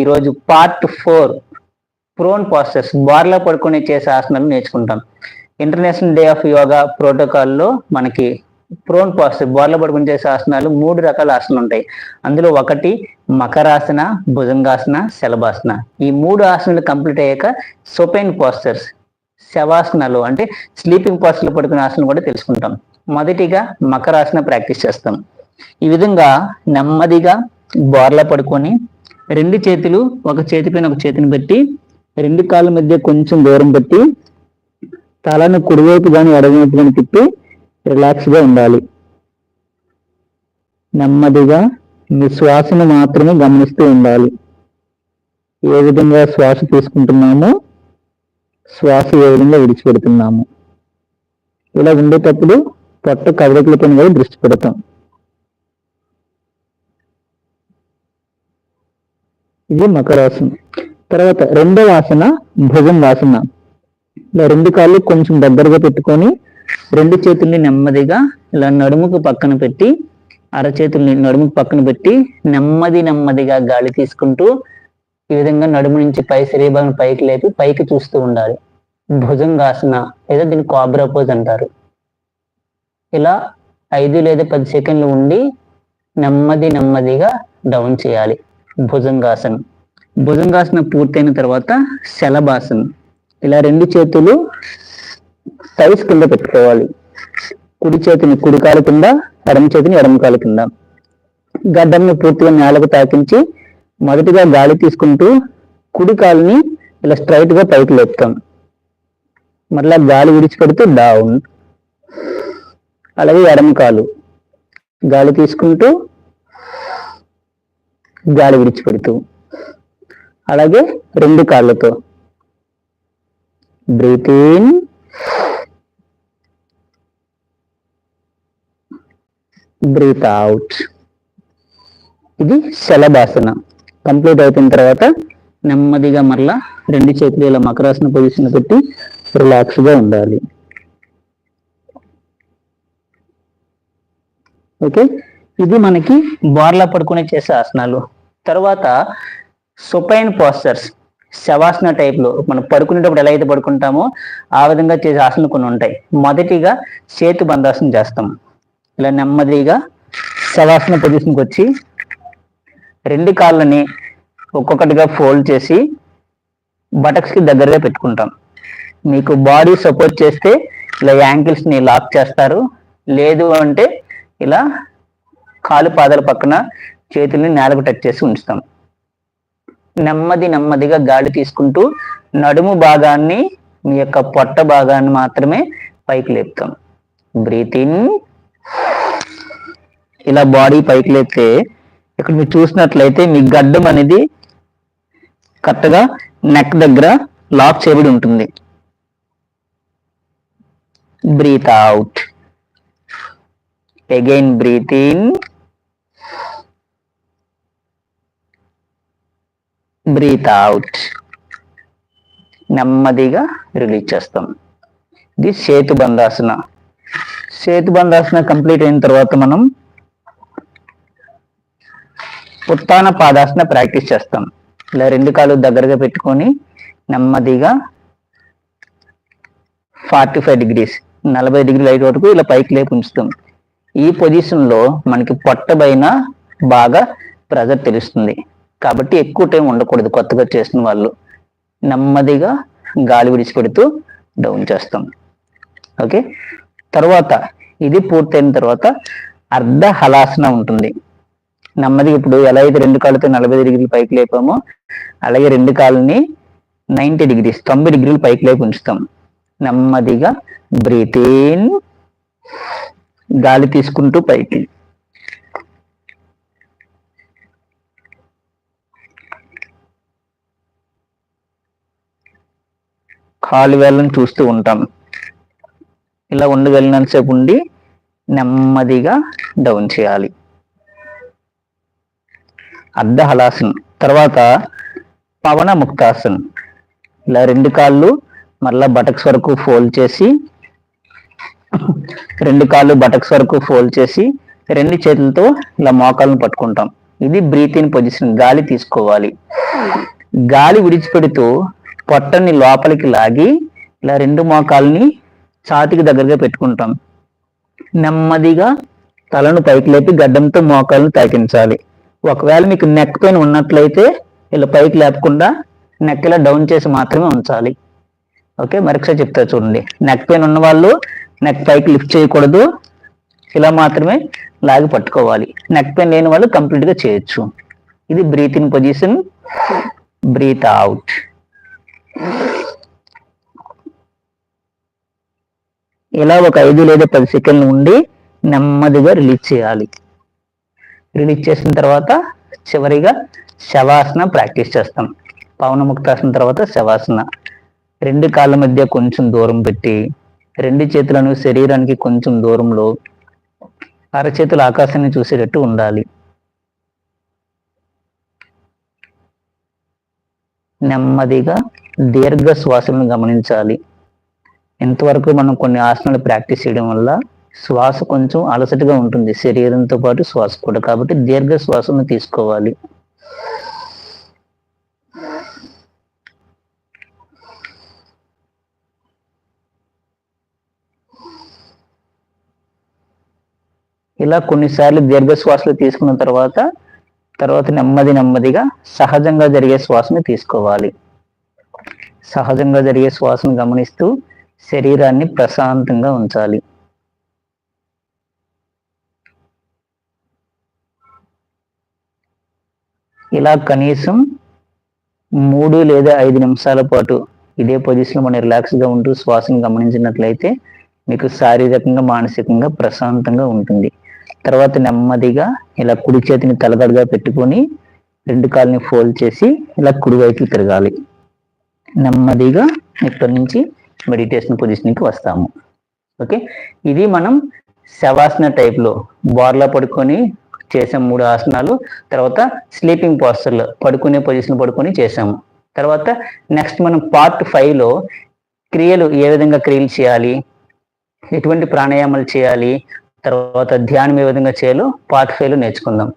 ఈరోజు part four prone pastors బార్లో పడుకొని చేసే ఆసనాలు నేర్చుకుంటాం. ఇంటర్నేషనల్ డే ఆఫ్ యోగా ప్రోటోకాల్లో మనకి ప్రోన్ పాస్టర్ బార్లో పడుకొని చేసే ఆసనాలు మూడు రకాల ఆసనాలు ఉంటాయి. అందులో ఒకటి మకరాసన భుజంగాసన శలభాసన. ఈ మూడు ఆసనాలు కంప్లీట్ అయ్యాక సొపెన్ పాస్టర్స్ శవాసనాలు అంటే స్లీపింగ్ పాస్టర్లు పడుకునే ఆసనాలు కూడా తెలుసుకుంటాం. మొదటిగా మకరాసన ప్రాక్టీస్ చేస్తాం. ఈ విధంగా నెమ్మదిగా బోర్లా పడుకొని రెండు చేతులు ఒక చేతి పైన ఒక చేతిని పెట్టి రెండు కాళ్ళ మధ్య కొంచెం దూరం పెట్టి తలను కుడివైపు కానీ ఎడవైపు కానీ తిప్పి రిలాక్స్గా ఉండాలి. నెమ్మదిగా మీ శ్వాసను మాత్రమే గమనిస్తూ ఉండాలి. ఏ విధంగా శ్వాస తీసుకుంటున్నామో శ్వాస ఏ విధంగా విడిచిపెడుతున్నాము. ఇలా ఉండేటప్పుడు పొట్ట కదలికలపైన కూడా దృష్టి పెడతాం. ఇది మకరాసనం తర్వాత రెండవ ఆసన భుజంగాసన ఇలా రెండు కాళ్ళు కొంచెం దగ్గరగా పెట్టుకొని రెండు చేతుల్ని నెమ్మదిగా ఇలా నడుముకు పక్కన పెట్టి అరచేతుల్ని నడుముకు పక్కన పెట్టి నెమ్మది నెమ్మదిగా గాలి తీసుకుంటూ ఈ విధంగా నడుము నుంచి పై శరీరం పైకి లేపి పైకి చూస్తూ ఉండాలి. భుజంగాసన లేదా దీన్ని కాబ్రా పోజ్ అంటారు. ఇలా ఐదు లేదా పది సెకండ్లు ఉండి నెమ్మది నెమ్మదిగా డౌన్ చేయాలి. భుజంగాసనం. భుజంగాసనం పూర్తయిన తర్వాత శలభాసనం. ఇలా రెండు చేతులు టైస్ కింద పెట్టుకోవాలి. కుడి చేతిని కుడికాలు కింద ఎడమ చేతిని ఎడమకాలు కింద. గడ్డంను పూర్తిగా నేలకు తాకించి మొదటిగా గాలి తీసుకుంటూ కుడి కాలుని ఇలా స్ట్రైట్గా పైకి లేపుతాం. మరలా గాలి విడిచిపెడుతూ డౌన్ అలాగే ఎడమ కాలు. గాలి తీసుకుంటూ గాలి విడిచిపెడుతూ. అలాగే రెండు కాళ్ళతో. Breathe in. Breathe out. ఇది శలభాసన. కంప్లీట్ అయిపోయిన తర్వాత నెమ్మదిగా మరలా రెండు చేతులు ఇలా మకరాసన పొజిషన్ పెట్టి రిలాక్స్గా ఉండాలి. ఓకే? ఇది మనకి బార్లా పడుకునే చేసే ఆసనాలు. తర్వాత సుపైన్ పోస్టర్స్ శవాసన టైప్లో మనం పడుకునేటప్పుడు ఎలా అయితే పడుకుంటామో ఆ విధంగా చేసే ఆసనాలు కొన్ని ఉంటాయి. మొదటిగా చేతు బంధాసనం చేస్తాం. ఇలా నెమ్మదిగా శవాసన పొజిషన్కి వచ్చి రెండు కాళ్ళని ఒక్కొక్కటిగా ఫోల్డ్ చేసి బటక్స్కి దగ్గరగా పెట్టుకుంటాం. మీకు బాడీ సపోర్ట్ చేస్తే ఇలా యాంకిల్స్ని లాక్ చేస్తారు. లేదు అంటే ఇలా కాలు పాదాల పక్కన చేతుల్ని నేలకు టచ్ చేసి ఉంచుతాం. నెమ్మది నెమ్మదిగా గాలి తీసుకుంటూ నడుము భాగాన్ని మీ యొక్క పొట్ట భాగాన్ని మాత్రమే పైకి లేపుతాం. Breathe in. ఇలా బాడీ పైకి లేపితే ఇక్కడ మీరు చూసినట్లయితే మీ గడ్డం అనేది కరెక్ట్గా నెక్ దగ్గర లాక్ చేయబడి ఉంటుంది. Breathe out. Again breathe in. Breathe out నెమ్మదిగా రిలీజ్ చేస్తాం. ఇది సేతు బంధాసన. సేతు బంధాసన కంప్లీట్ అయిన తర్వాత మనం ఉత్తాన పాదాసన ప్రాక్టీస్ చేస్తాం. ఇలా రెండు కాళ్ళు దగ్గరగా పెట్టుకొని నెమ్మదిగా ఫార్టీ ఫైవ్ డిగ్రీస్ నలభై డిగ్రీల ఐదు వరకు ఇలా పైకి లేపు ఉంచుతాం. ఈ పొజిషన్లో మనకి పొట్ట పైన బాగా ప్రెజర్ తెలుస్తుంది. కాబట్టి ఎక్కువ టైం ఉండకూడదు కొత్తగా చేసిన వాళ్ళు. నెమ్మదిగా గాలి విడిచిపెడుతూ డౌన్ చేస్తాం. ఓకే? తర్వాత ఇది పూర్తయిన తర్వాత అర్ధ హలాసన ఉంటుంది. నెమ్మదిగా ఇప్పుడు ఎలా అయితే రెండు కాళ్ళతో నలభై డిగ్రీలు పైకి లేపామో అలాగే రెండు కాళ్ళని నైంటీ డిగ్రీస్ తొంభై డిగ్రీలు పైకి లేపు ఉంచుతాం. నెమ్మదిగా బ్రీత్ ఇన్ గాలి తీసుకుంటూ పైకి. కాలు వేళ్ళని చూస్తూ ఉంటాం. ఇలా ఉండగలిగినంతసేపు ఉండి నెమ్మదిగా డౌన్ చేయాలి. అర్ధ హలాసన్ తర్వాత పవన ముక్తాసన్ ఇలా రెండు కాళ్ళు మళ్ళా బటక్స్ వరకు ఫోల్డ్ చేసి రెండు కాళ్ళు బటక్స్ వరకు ఫోల్డ్ చేసి రెండు చేతులతో ఇలా మోకాళ్ళను పట్టుకుంటాం. ఇది బ్రీతింగ్ పొజిషన్ గాలి తీసుకోవాలి. గాలి విడిచిపెడుతూ పొట్టని లోపలికి లాగి ఇలా రెండు మోకాల్ని ఛాతికి దగ్గరగా పెట్టుకుంటాం. నెమ్మదిగా తలను పైకి లేపి గడ్డంతో మోకాలను తాకించాలి. ఒకవేళ మీకు నెక్ పెయిన్ ఉన్నట్లయితే ఇలా పైకి లేపకుండా నెక్ ఇలా డౌన్ చేసి మాత్రమే ఉంచాలి. ఓకే మరొకసారి చెప్తా చూడండి. నెక్ పెయిన్ ఉన్న వాళ్ళు నెక్ పైకి లిఫ్ట్ చేయకూడదు. ఇలా మాత్రమే లాగి పట్టుకోవాలి. నెక్ పెయిన్ లేని వాళ్ళు కంప్లీట్గా చేయొచ్చు. ఇది breathe in position breathe out ఇలా ఒక ఐదు లేదా పది సెకండ్లు ఉండి నెమ్మదిగా రిలీజ్ చేయాలి. రిలీజ్ చేసిన తర్వాత చివరిగా శవాసన ప్రాక్టీస్ చేస్తాం. పవనముక్తాసన తర్వాత శవాసన. రెండు కాళ్ళ మధ్య కొంచెం దూరం పెట్టి రెండు చేతులను శరీరానికి కొంచెం దూరంలో అరచేతులు ఆకాశాన్ని చూసేటట్టు ఉండాలి. నెమ్మదిగా దీర్ఘ శ్వాసలను గమనించాలి. ఎంతవరకు మనం కొన్ని ఆసనాలు ప్రాక్టీస్ చేయడం వల్ల శ్వాస కొంచెం అలసటగా ఉంటుంది. శరీరంతో పాటు శ్వాస కూడా. కాబట్టి దీర్ఘ శ్వాసను తీసుకోవాలి. ఇలా కొన్నిసార్లు దీర్ఘ శ్వాసలు తీసుకున్న తర్వాత తర్వాత నెమ్మది నెమ్మదిగా సహజంగా జరిగే శ్వాసను తీసుకోవాలి. సహజంగా జరిగే శ్వాసను గమనిస్తూ శరీరాన్ని ప్రశాంతంగా ఉంచాలి. ఇలా కనీసం మూడు లేదా ఐదు నిమిషాల పాటు ఇదే పొజిషన్లో మనం రిలాక్స్గా ఉంటూ శ్వాసను గమనించినట్లయితే మీకు శారీరకంగా మానసికంగా ప్రశాంతంగా ఉంటుంది. తర్వాత నెమ్మదిగా ఇలా కుడి చేతిని తలగడగా పెట్టుకొని రెండు కాళ్ళని ఫోల్డ్ చేసి ఇలా కుడివైపు తిరగాలి. నెమ్మదిగా ఇక్కడ నుంచి మెడిటేషన్ పొజిషన్కి వస్తాము. ఓకే ఇది మనం శవాసన టైప్లో బార్లా పడుకొని చేసాం మూడు ఆసనాలు తర్వాత స్లీపింగ్ పోస్టర్లో పడుకునే పొజిషన్ పడుకొని చేసాము. తర్వాత నెక్స్ట్ మనం పార్ట్ ఫైవ్లో క్రియలు ఏ విధంగా క్రియలు చేయాలి ఎటువంటి ప్రాణాయామాలు చేయాలి తర్వాత ధ్యానం ఏ విధంగా చేయాలో పార్ట్ ఫైవ్ నేర్చుకుందాం.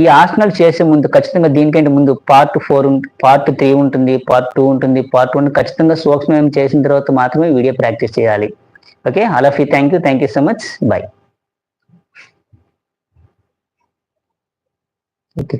ఈ ఆసనాలు చేసే ముందు ఖచ్చితంగా దీనికంటే ముందు పార్ట్ ఫోర్ పార్ట్ త్రీ ఉంటుంది పార్ట్ టూ ఉంటుంది పార్ట్ వన్ ఖచ్చితంగా సూక్ష్మం చేసిన తర్వాత మాత్రమే వీడియో ప్రాక్టీస్ చేయాలి. Okay? అలఫీ thank you thank you so much bye okay.